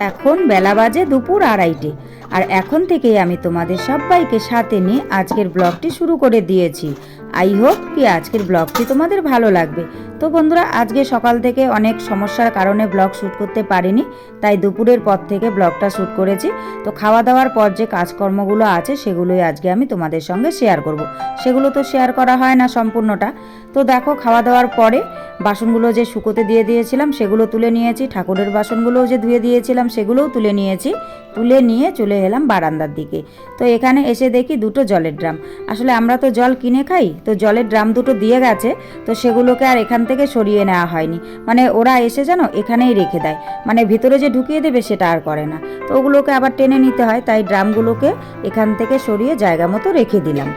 এখন বেলা বাজে দুপুর আড়াইটে। আর এখন থেকেই আমি তোমাদের সবাইকে সাথে নিয়ে আজকের ব্লগটি শুরু করে দিয়েছি। আই হোপ কি আজকের ব্লগটি তোমাদের ভালো লাগবে। তো বন্ধুরা, আজকে সকাল থেকে অনেক সমস্যার কারণে ব্লগ শ্যুট করতে পারিনি, তাই দুপুরের পর থেকে ব্লগটা শ্যুট করেছি। তো খাওয়া দাওয়ার পর যে কাজকর্মগুলো আছে, সেগুলোই আজকে আমি তোমাদের সঙ্গে শেয়ার করব। সেগুলো তো শেয়ার করা হয় না সম্পূর্ণটা। তো দেখো, খাওয়া দাওয়ার পরে বাসনগুলো যে শুকোতে দিয়ে দিয়েছিলাম, সেগুলো তুলে নিয়েছি। ঠাকুরের বাসনগুলোও যে ধুয়ে দিয়েছিলাম, সেগুলোও তুলে নিয়েছি। তুলে নিয়ে চলে এলাম বারান্দার দিকে। তো এখানে এসে দেখি দুটো জলের ড্রাম। আসলে আমরা তো জল কিনে খাই, তো জলের ড্রাম দুটো দিয়ে গেছে, তো সেগুলোকে আর এখান থেকে সরিয়ে নেওয়া হয়নি। মানে ওরা এসে যেন এখানেই রেখে দেয়। মানে ভিতরে যে ঢুকিয়ে দেবে সেটা আর করে না। তো ওগুলোকে আবার টেনে নিতে হয়, তাই ড্রামগুলোকে এখান থেকে সরিয়ে জায়গা মতো রেখে দিলাম।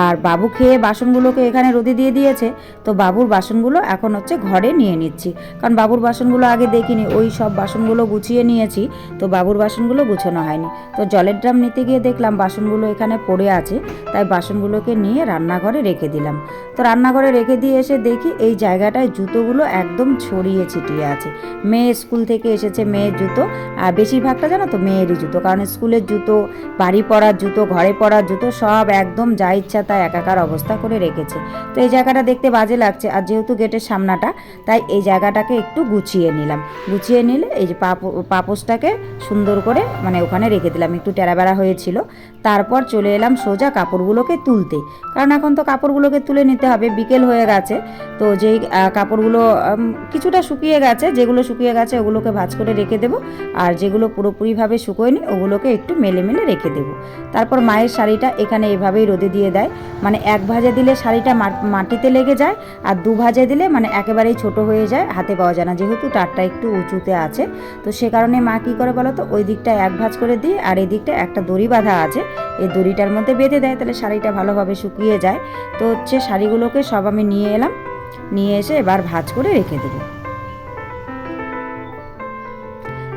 আর বাবু খেয়ে বাসনগুলোকে এখানে রোদে দিয়ে দিয়েছে, তো বাবুর বাসনগুলো এখন হচ্ছে ঘরে নিয়ে নিচ্ছি। কারণ বাবুর বাসনগুলো আগে দেখিনি, ওই সব বাসনগুলো গুছিয়ে নিয়েছি, তো বাবুর বাসনগুলো গুছানো হয়নি। তো জলের ড্রাম নিতে গিয়ে দেখলাম বাসনগুলো এখানে পড়ে আছে, তাই বাসনগুলোকে নিয়ে রান্নাঘরে রেখে দিলাম। তো রান্নাঘরে রেখে দিয়ে এসে দেখি এই জায়গাটায় জুতোগুলো একদম ছড়িয়ে ছিটিয়ে আছে। মেয়ে স্কুল থেকে এসেছে মেয়ের জুতো, আর বেশিরভাগটা জানো তো মেয়েরই জুতো, কারণ স্কুলের জুতো, বাড়ি পড়ার জুতো, ঘরে পড়ার জুতো সব একদম যা ইচ্ছা তা একাকার অবস্থা করে রেখেছে। তো এই জায়গাটা দেখতে বাজে লাগছে। আর যেহেতু গেটের সামনাটা, তাই এই জায়গাটাকে একটু গুছিয়ে নিলাম। গুছিয়ে নিলে এই যে পাপ- পাপোশটাকে সুন্দর করে মানে ওখানে রেখে দিলাম। একটু টেরাবেড়া হয়েছিল। তারপর চলে এলাম সোজা কাপড়গুলোকে তুলতে। কারণ এখন তো কাপড়গুলোকে তুলে নিতে হবে। বিকেল হয়ে গেছে। তো যেই কাপড়গুলো কিছুটা শুকিয়ে গেছে। যেগুলো শুকিয়ে গেছে, ওগুলোকে ভাজ করে রেখে দেবো। আর যেগুলো পুরোপুরিভাবে শুকোয়নি, ওগুলোকে একটু মেলে মেলে রেখে দেবো। তারপর মায়ের শাড়িটা এখানে এভাবেই রোদে দিয়ে দেয়। মানে এক ভাজে দিলে শাড়িটা মাটিতে লেগে যায়, আর দু ভাজে দিলে মানে একেবারেই ছোট হয়ে যায়, হাতে পাওয়া যায় না। যেহেতু তারটা একটু উঁচুতে আছে, তো সে কারণে মা কী করে বলো তো ওই দিকটা এক ভাজ করে দিয়ে আর এই দিকটা একটা দড়ি বাঁধা আছে। এই দড়িটার মধ্যে বেঁধে দেয়, তাহলে শাড়িটা ভালোভাবে শুকিয়ে যায়। তো হচ্ছে শাড়িগুলোকে সব আমি নিয়ে এলাম, নিয়ে এসে এবার ভাজ করে রেখে দেবো।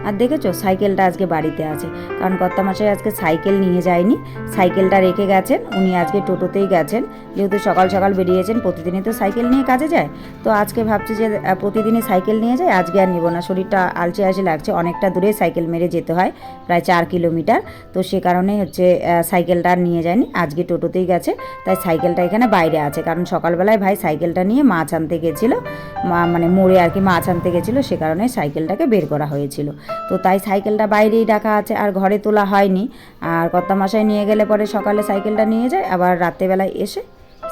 আর দেখেছ, সাইকেলটা আজকে বাড়িতে আছে। কারণ কর্তামশাই আজকে সাইকেল নিয়ে যায়নি, সাইকেলটা রেখে গেছেন, উনি আজকে টোটোতেই গেছেন। যেহেতু সকাল সকাল বেরিয়েছেন, প্রতিদিনই তো সাইকেল নিয়ে কাজে যায়। তো আজকে ভাবছি যে প্রতিদিনই সাইকেল নিয়ে যায় আজকে আর নিব না। শরীরটা আলচে আলচে লাগছে, অনেকটা দূরে সাইকেল মেরে যেতে হয়, প্রায় চার কিলোমিটার। তো সে কারণে হচ্ছে সাইকেলটা আর নিয়ে যায়নি, আজকে টোটোতেই গেছে। তাই সাইকেলটা এখানে বাইরে আছে। কারণ সকালবেলায় ভাই সাইকেলটা নিয়ে মাছ আনতে গেছিল মানে মোড়ে আর কি মাছ আনতে গেছিল, সে কারণে সাইকেলটাকে বের করা হয়েছিল। তো তাই সাইকেলটা বাইরেই রাখা আছে আর ঘরে তোলা হয়নি। আর কর্তামশাই নিয়ে গেলে পরে সকালে সাইকেলটা নিয়ে যায়, আবার রাত্রেবেলায় এসে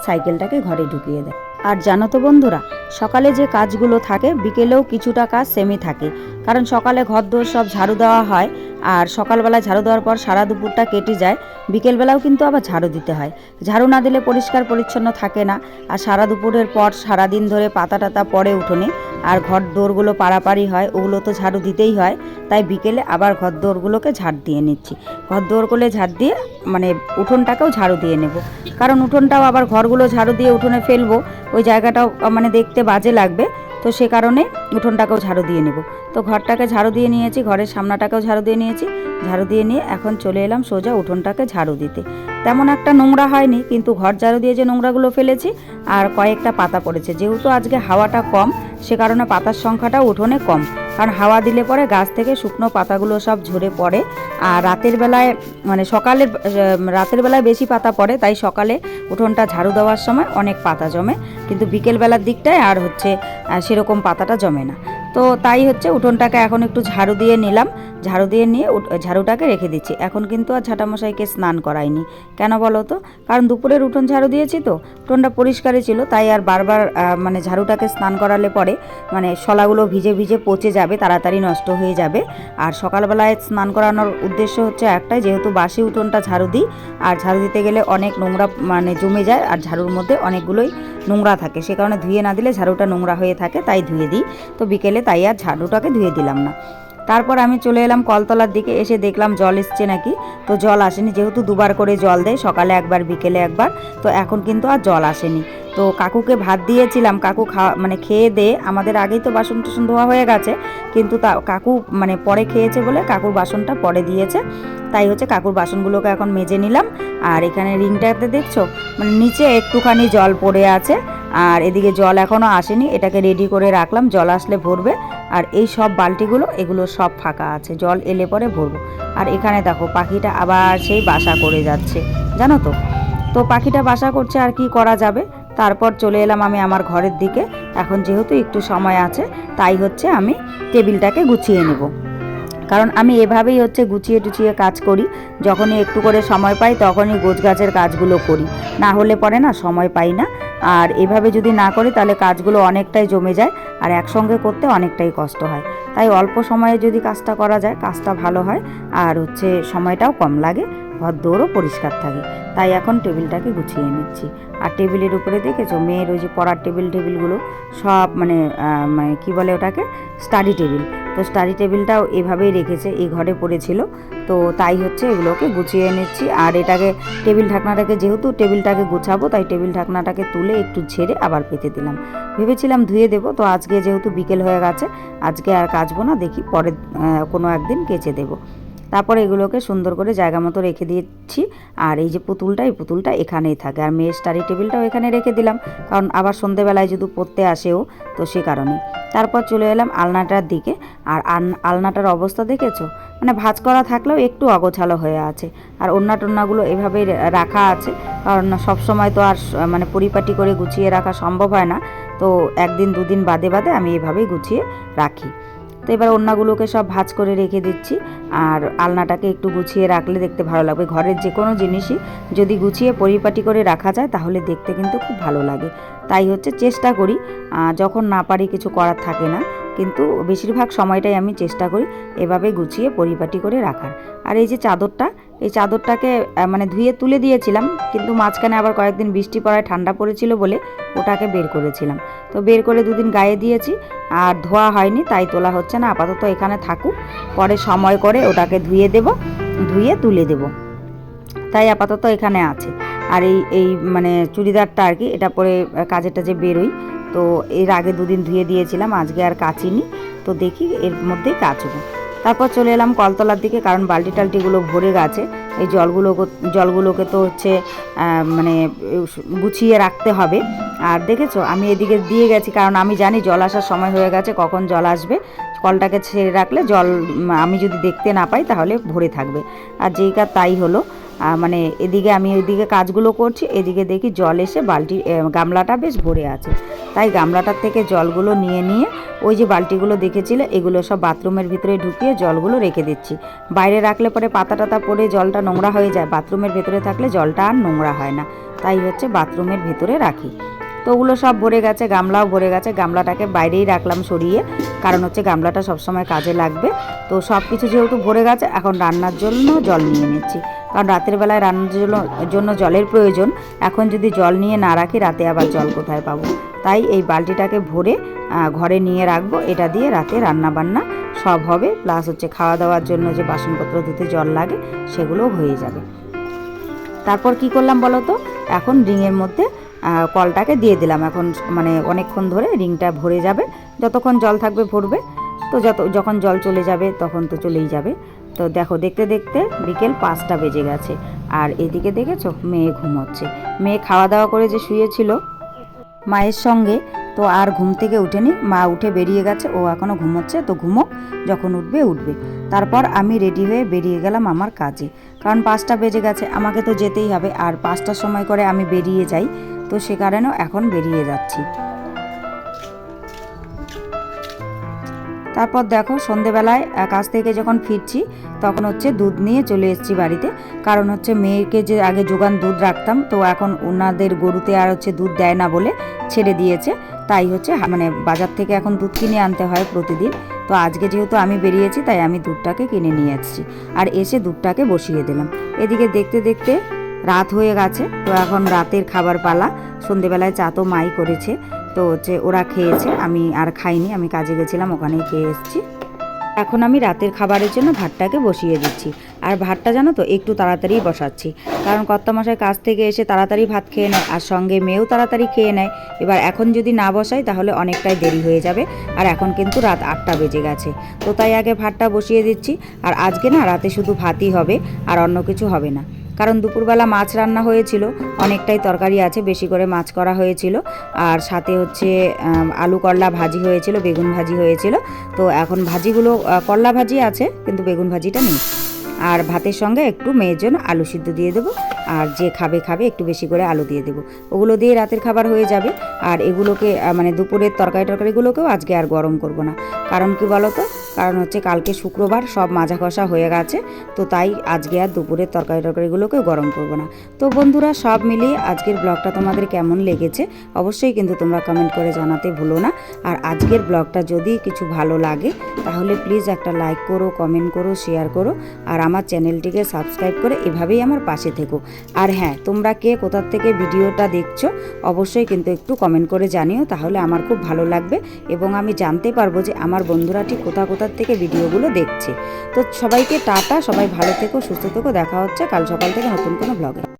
সাইকেলটাকে ঘরে ঢুকিয়ে দেয়। আর জানো তো বন্ধুরা, সকালে যে কাজগুলো থাকে, বিকেলেও কিছুটা কাজ সেমই থাকে। কারণ সকালে ঘর দোর সব ঝাড়ু দেওয়া হয়, আর সকালবেলা ঝাড়ু দেওয়ার পর সারা দুপুরটা কেটে যায়, বিকেলবেলাও কিন্তু আবার ঝাড়ু দিতে হয়। ঝাড়ু না দিলে পরিষ্কার পরিচ্ছন্ন থাকে না, আর সারা দুপুরের পর সারা দিন ধরে পাতা টাতা পড়ে উঠোনে, আর ঘর দোরগুলো পাড়াপাড়ি হয়, ওগুলো তো ঝাড়ু দিতেই হয়, তাই বিকেলে আবার ঘর দোরগুলোকে ঝাড় দিয়ে নিচ্ছি। ঘর দোরগুলো ঝাড় দিয়ে মানে উঠোনটাকেও ঝাড়ু দিয়ে নেব। কারণ উঠোনটাও আবার ঘরগুলো ঝাড়ু দিয়ে উঠোনে ফেলব ওই জায়গাটাও মানে দেখতে বাজে লাগবে। তো সে কারণে উঠোনটাকেও ঝাড়ু দিয়ে নেব। তো ঘরটাকে ঝাড়ু দিয়ে নিয়েছি, ঘরের সামনাটাকেও ঝাড়ু দিয়ে নিয়েছি। ঝাড়ু দিয়ে নিয়ে এখন চলে এলাম সোজা উঠোনটাকে ঝাড়ু দিতে। তেমন একটা নোংরা হয়নি, কিন্তু ঘর ঝাড়ু দিয়ে যে নোংরাগুলো ফেলেছি, আর কয়েকটা পাতা পড়েছে। যেহেতু আজকে হাওয়াটা কম, সে কারণে পাতার সংখ্যাটা উঠোনে কম। কারণ হাওয়া দিলে পরে গাছ থেকে শুকনো পাতাগুলো সব ঝরে পড়ে। আর রাতের বেলায় মানে সকালে রাতের বেলায় বেশি পাতা পড়ে, তাই সকালে উঠোনটা ঝাড়ু দেওয়ার সময় অনেক পাতা জমে। কিন্তু বিকেলবেলার দিকটায় আর হচ্ছে সেরকম পাতাটা জমে না। তো তাই হচ্ছে উঠোনটাকে এখন একটু ঝাড়ু দিয়ে নিলাম। ঝাড়ু দিয়ে নিয়ে ঝাড়ুটাকে রেখে দিচ্ছি। এখন কিন্তু আর ঝাঁটামশাইকে স্নান করাইনি। কেন বলো তো? কারণ দুপুরের উঠোন ঝাড়ু দিয়েছি তো। উঠোনটা পরিষ্কারই ছিল, তাই আর বারবার মানে ঝাড়ুটাকে স্নান করালে পরে মানে শলাগুলো ভিজে ভিজে পচে যাবে, তাড়াতাড়ি নষ্ট হয়ে যাবে। আর সকালবেলায় স্নান করানোর উদ্দেশ্য হচ্ছে একটাই, যেহেতু বাসি উঠোনটা ঝাড়ু দিই। আর ঝাড়ু দিতে গেলে অনেক নোংরা মানে জমে যায়। আর ঝাড়ুর মধ্যে অনেকগুলোই নোংরা থাকে। সে কারণে ধুয়ে না দিলে ঝাড়ুটা নোংরা হয়ে থাকে, তাই ধুয়ে দিই। তো বিকেলে তাই আর ঝাড়ুটাকে ধুয়ে দিলাম না। তারপর আমি চলে এলাম কলতলার দিকে, এসে দেখলাম জল এসছে নাকি। তো জল আসেনি, যেহেতু দুবার করে জল দেয়, সকালে একবার, বিকেলে একবার, তো এখন কিন্তু আর জল আসেনি। তো কাকুকে ভাত দিয়েছিলাম, কাকু খাওয়া মানে খেয়ে দে, আমাদের আগেই তো বাসন টাসন ধোয়া হয়ে গেছে, কিন্তু তা, কাকু মানে পরে খেয়েছে বলে কাকুর বাসনটা পরে দিয়েছে। তাই হচ্ছে কাকুর বাসনগুলোকে এখন মেজে নিলাম, আর এখানে রিংটাতে দেখছ মানে নিচে একটুখানি জল পড়ে আছে। আর এদিকে জল এখনও আসেনি, এটাকে রেডি করে রাখলাম, জল আসলে ভরবে। আর এই সব বালতিগুলো, এগুলো সব ফাঁকা আছে, জল এলে পরে ভরবো। আর এখানে দেখো, পাখিটা আবার সেই বাসা করে যাচ্ছে, জানো তো? তো পাখিটা বাসা করছে আর কি করা যাবে? তারপর চলে এলাম আমি আমার ঘরের দিকে। এখন যেহেতু একটু সময় আছে, তাই হচ্ছে আমি টেবিলটাকে গুছিয়ে নেব। কারণ আমি এভাবেই হচ্ছে গুছিয়ে টুছিয়ে কাজ করি। যখনই একটু করে সময় পাই, তখনই গোছ গাছের কাজগুলো করি। না হলে পরে না সময় পাই না। আর এভাবে যদি না করি, তাহলে কাজগুলো অনেকটাই জমে যায় আর একসঙ্গে করতে অনেকটাই কষ্ট হয়। তাই অল্প সময়ে যদি কাজটা করা যায়, কাজটা ভালো হয়। আর হচ্ছে সময়টাও কম লাগে। ঘর দৌড়ও পরিষ্কার থাকে। তাই এখন টেবিলটাকে গুছিয়ে নিচ্ছি। আর টেবিলের উপরে দেখেছ, মেয়ের ওই যে পড়ার টেবিল, টেবিলগুলো সব মানে মানে কী বলে ওটাকে? স্টাডি টেবিল তো স্টাডি টেবিলটাও এভাবেই রেখেছে, এই ঘরে পড়েছিল। তো তাই হচ্ছে এগুলোকে গুছিয়ে নিচ্ছি। আর এটাকে টেবিল ঢাকনাটাকে, যেহেতু টেবিলটাকে গুছাবো, তাই টেবিল ঢাকনাটাকে তুলে একটু ঝেড়ে আবার পেতে দিলাম। ভেবেছিলাম ধুয়ে দেবো, তো আজকে যেহেতু বিকেল হয়ে গেছে, আজকে আর কাচবো না, দেখি পরে কোনো একদিন কেচে দেবো। তারপরে এগুলোকে সুন্দর করে জায়গা মতো রেখে দিচ্ছি। আর এই যে পুতুলটা, এই পুতুলটা এখানেই থাকে। আর মেয়ের স্টাডি টেবিলটাও এখানে রেখে দিলাম। কারণ আবার সন্ধেবেলায় যদি পড়তে আসেও, তো সে কারণে। তারপর চলে এলাম আলনাটার দিকে। আর আলনাটার অবস্থা দেখেছ? মানে ভাঁজ করা থাকলেও একটু অগোছালো হয়ে আছে। আর ওন্না টোন্নাগুলো এভাবেই রাখা আছে। কারণ সব সময় তো আর মানে পরিপাটি করে গুছিয়ে রাখা সম্ভব হয় না। তো একদিন দুদিন বাদে বাদে আমি এভাবেই গুছিয়ে রাখি। তো এবার ওড়নাগুলোকে সব ভাজ করে রেখে দিচ্ছি। আর আলনাটাকে একটু গুছিয়ে রাখলে দেখতে ভালো লাগবে। ঘরের যে কোনো জিনিসই যদি গুছিয়ে পরিপাটি করে রাখা যায়, তাহলে দেখতে কিন্তু খুব ভালো লাগে। তাই হচ্ছে চেষ্টা করি যখন না পারি কিছু করার থাকে না। কিন্তু বেশিরভাগ সময়টাই আমি চেষ্টা করি এভাবে গুছিয়ে পরিপাটি করে রাখার। আর এই যে চাদরটা, এই চাদরটাকে মানে ধুয়ে তুলে দিয়েছিলাম, কিন্তু মাঝখানে আবার কয়েকদিন বৃষ্টি পড়ায় ঠান্ডা পড়েছিল বলে ওটাকে বের করেছিলাম। তো বের করে দুদিন গায়ে দিয়েছি, আর ধোয়া হয়নি, তাই তোলা হচ্ছে না, আপাতত এখানে থাকুক, পরে সময় করে ওটাকে ধুয়ে দেব, ধুয়ে তুলে দেব। তাই আপাতত এখানে আছে। আর এই এই মানে চুড়িদারটা আর কি, এটা পরে কাজে টাজে বেরোই। তো এর আগে দুদিন ধুয়ে দিয়েছিলাম, আজকে আর কাচিনি। তো দেখি এর মধ্যেই কাচবো। তারপর চলে এলাম কলতলার দিকে, কারণ বালতি টালটিগুলো ভরে গেছে। এই জলগুলো জলগুলোকে তো হচ্ছে মানে গুছিয়ে রাখতে হবে। আর দেখেছ, আমি এদিকে দিয়ে গেছি, কারণ আমি জানি জল আসার সময় হয়ে গেছে, কখন জল আসবে। কলটাকে ছেড়ে রাখলে জল আমি যদি দেখতে না পাই তাহলে ভরে থাকবে। আর যেই কাজ তাই হলো মানে এদিকে আমি ওইদিকে কাজগুলো করছি এদিকে দেখি জল এসে বালতি এ, গামলাটা বেশ ভরে আছে। তাই গামলাটার থেকে জলগুলো নিয়ে নিয়ে ওই যে বালতিগুলো দেখেছিলে এগুলো সব বাথরুমের ভিতরে ঢুকিয়ে জলগুলো রেখে দিচ্ছি। বাইরে রাখলে পরে পাতা টাতা পড়ে জলটা নোংরা হয়ে যায় বাথরুমের ভেতরে থাকলে জলটা আর নোংরা হয় না। তাই হচ্ছে বাথরুমের ভিতরে রাখি। তো ওগুলো সব ভরে গেছে, গামলাও ভরে গেছে, গামলাটাকে বাইরেই রাখলাম সরিয়ে। কারণ হচ্ছে গামলাটা সবসময় কাজে লাগবে। তো সব কিছু যেহেতু ভরে গেছে, এখন রান্নার জন্য জল নিয়ে নিচ্ছি। কারণ রাতের বেলায় রান্নার জন্য জলের প্রয়োজন। এখন যদি জল নিয়ে না রাখি, রাতে আবার জল কোথায় পাবো? তাই এই বালতিটাকে ভরে ঘরে নিয়ে রাখব। এটা দিয়ে রাতে রান্না বান্না সব হবে। প্লাস হচ্ছে খাওয়া দাওয়ার জন্য যে বাসনপত্র ধুতে জল লাগে, সেগুলোও হয়ে যাবে। তারপর কি করলাম বলো তো? এখন রিংয়ের মধ্যে কলটাকে দিয়ে দিলাম। এখন মানে অনেকক্ষণ ধরে রিংটা ভরে যাবে। যতক্ষণ জল থাকবে, ভরবে। তো যত, যখন জল চলে যাবে, তখন তো চলেই যাবে। তো দেখো, দেখতে দেখতে বিকেল পাঁচটা বেজে গেছে। আর এদিকে দেখেছ, মেয়ে ঘুমোচ্ছে। মেয়ে খাওয়া দাওয়া করে যে শুয়েছিল মায়ের সঙ্গে, তো আর ঘুম থেকে উঠেনি। মা উঠে বেরিয়ে গেছে, ও এখনও ঘুমোচ্ছে। তো ঘুমোক, যখন উঠবে উঠবে। তারপর আমি রেডি হয়ে বেরিয়ে গেলাম আমার কাজে। কারণ পাঁচটা বেজে গেছে, আমাকে তো যেতেই হবে। আর পাঁচটার সময় করে আমি বেরিয়ে যাই। তো সে কারণেও এখন বেরিয়ে যাচ্ছি। তারপর দেখো সন্ধেবেলায় কাজ থেকে যখন ফিরছি, তখন হচ্ছে দুধ নিয়ে চলে এসেছি বাড়িতে। কারণ হচ্ছে মেয়েকে যে আগে যোগান দুধ রাখতাম, তো এখন ওনাদের গরুতে আর হচ্ছে দুধ দেয় না বলে ছেড়ে দিয়েছে। তাই হচ্ছে মানে বাজার থেকে এখন দুধ কিনে আনতে হয় প্রতিদিন। তো আজকে যেহেতু আমি বেরিয়েছি, তাই আমি দুধটাকে কিনে নিয়ে এসেছি। আর এসে দুধটাকে বসিয়ে দিলাম। এদিকে দেখতে দেখতে রাত হয়ে গেছে, তো এখন রাতের খাবার পালা। সন্ধেবেলায় চা তো মাই করেছে, তো হচ্ছে ওরা খেয়েছে, আমি আর খাইনি, আমি কাজে গেছিলাম, ওখানেই খেয়ে এসেছি। এখন আমি রাতের খাবারের জন্য ভাতটাকে বসিয়ে দিচ্ছি, আর ভাতটা জানো তো, একটু তাড়াতাড়ি বসাচ্ছি। কারণ কর্তামশাই কাজ থেকে এসে তাড়াতাড়ি ভাত খেয়ে নেয়, আর সঙ্গে মেয়েও তাড়াতাড়ি খেয়ে নেয়। এবার এখন যদি না বসাই, তাহলে অনেকটাই দেরি হয়ে যাবে, আর এখন কিন্তু রাত আটটা বেজে গেছে। তো তাই আগে ভাতটা বসিয়ে দিচ্ছি, আর আজকে না রাতে শুধু ভাতই হবে, আর অন্য কিছু হবে না। কারণ দুপুরবেলা মাছ রান্না হয়েছিল, অনেকটাই তরকারি আছে, বেশি করে মাছ করা হয়েছিল। আর সাথে হচ্ছে আলু করলা ভাজি হয়েছিল, বেগুন ভাজি হয়েছিল। তো এখন ভাজিগুলো করলা ভাজি আছে, কিন্তু বেগুন ভাজিটা নেই। আর ভাতের সঙ্গে একটু মেয়ের জন্য আলু সিদ্ধ দিয়ে দেবো। আর যে খাবে খাবে, একটু বেশি করে আলু দিয়ে দেবো। ওগুলো দিয়ে রাতের খাবার হয়ে যাবে। আর এগুলোকে মানে দুপুরের তরকারি টরকারিগুলোকেও আজকে আর গরম করব না। কারণ কি বলো তো কারণ হচ্ছে কালকে শুক্রবার সব মাজা কষা হয়ে গেছে। তো তাই আজকে আর দুপুরের তরকারি টরকারিগুলোকেও গরম করব না। তো বন্ধুরা, সব মিলিয়ে আজকের ব্লগটা তোমাদের কেমন লেগেছে? অবশ্যই কিন্তু তোমরা কমেন্ট করে জানাতে ভুলো না। আর আজকের ব্লগটা যদি কিছু ভালো লাগে, তাহলে প্লিজ একটা লাইক করো কমেন্ট করো শেয়ার করো। আর আমার চ্যানেলটিকে সাবস্ক্রাইব করে এভাবেই আমার পাশে থেকো। আর হ্যাঁ তোমরা কে কোথার থেকে ভিডিওটা দেখছ, অবশ্যই কিন্তু একটু কমেন্ট করে জানিও, তাহলে আমার খুব ভালো লাগবে এবং আমি জানতে পারব যে আমার বন্ধুরা ঠিক কোথা কোথার থেকে ভিডিওগুলো দেখছে। তো সবাইকে টাটা, সবাই ভালো থেকো, সুস্থ থেকো, দেখা হচ্ছে কাল সকাল থেকে নতুন কোনো ব্লগে